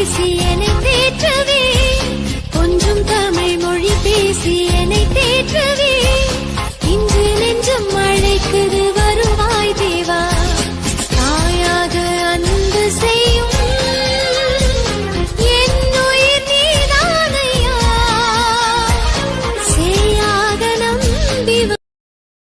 பேசி என்னை தேற்றுவே. கொஞ்சம் தமிழ் மொழி பேசி என்னை தேற்றுவே.